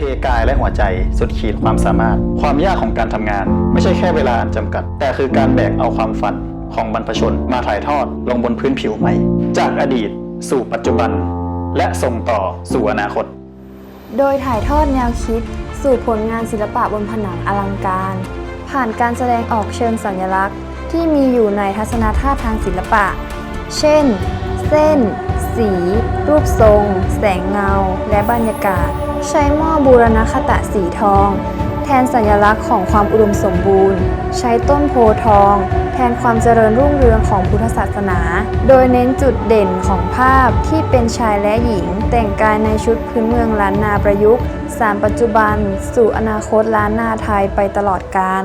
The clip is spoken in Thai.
ทกายและหัวใจสุดขีดความสามารถ ความยากของการทำงาน ไม่ใช่แค่เวลาอันจำกัด แต่คือการแบกเอาความฝันของบรรพชนมาถ่ายทอดลงบนพื้นผิวใหม่ จากอดีตสู่ปัจจุบัน และส่งต่อสู่อนาคต โดยถ่ายทอดแนวคิด สู่ผลงานศิลปะบนผนังอลังการ ผ่านการแสดงออกเชิงสัญลักษณ์ ที่มีอยู่ในทัศนธาตุทางศิลปะ เช่น เส้น สี รูปทรง แสงเงา และบรรยากาศ ใช้หม้อบูรณคตะสีทอง แทนสัญลักษณ์ของความอุดมสมบูรณ์ ใช้ต้นโพธิ์ทอง แทนความเจริญรุ่งเรืองของพุทธศาสนา โดยเน้นจุดเด่นของภาพที่เป็นชายและหญิง แต่งกายในชุดพื้นเมืองล้านนาประยุกต์สารปัจจุบัน สู่อนาคตล้านนาไทยไปตลอดกาล